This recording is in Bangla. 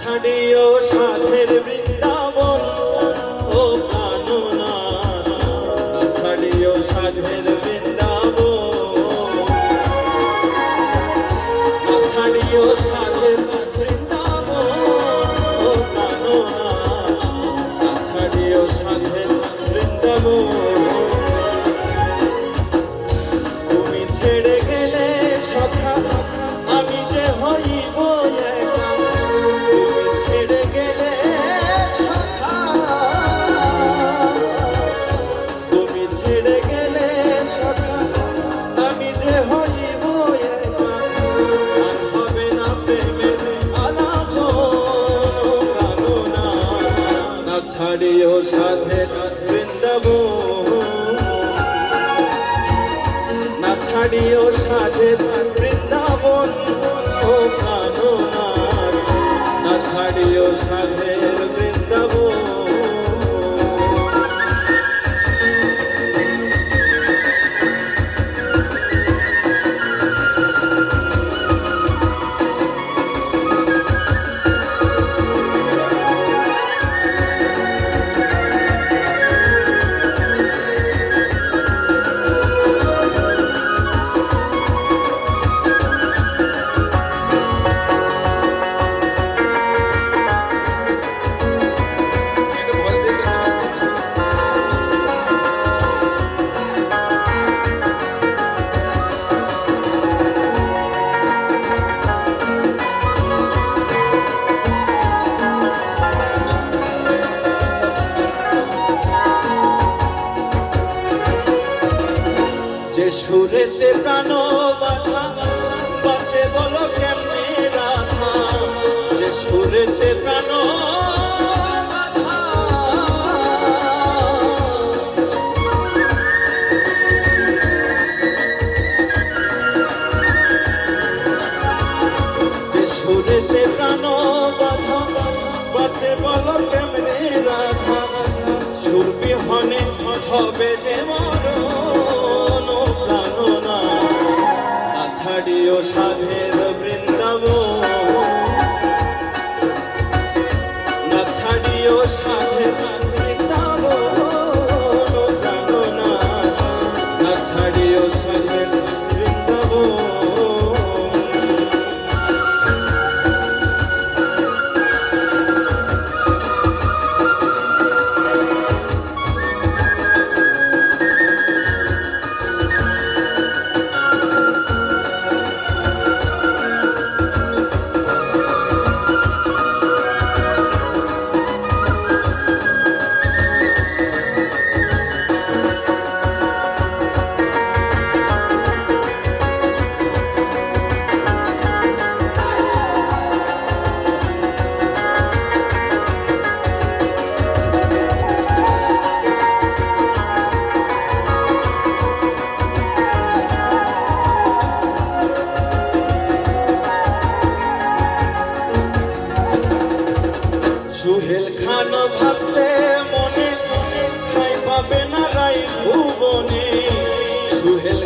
ছাড়িও সাধের ছাড়িও সাধে বৃন্দাবন না ছাড়িও সাধের বৃন্দাবন ও প্রাণনাথ না ছাড়িও সাধের সুরেতে প্রাণ বাধা বাঁচে বলো কেমনে রাধা। যে সুরেতে প্রাণ সুরেতে প্রাণ বাধা বাঁচে বলো কেমনে রাধা। সুর বিহনে হবে যে সুহেল খান ভাবছে মনে মনে ঠাই পাবে না রাই ভুবনে। সুহেল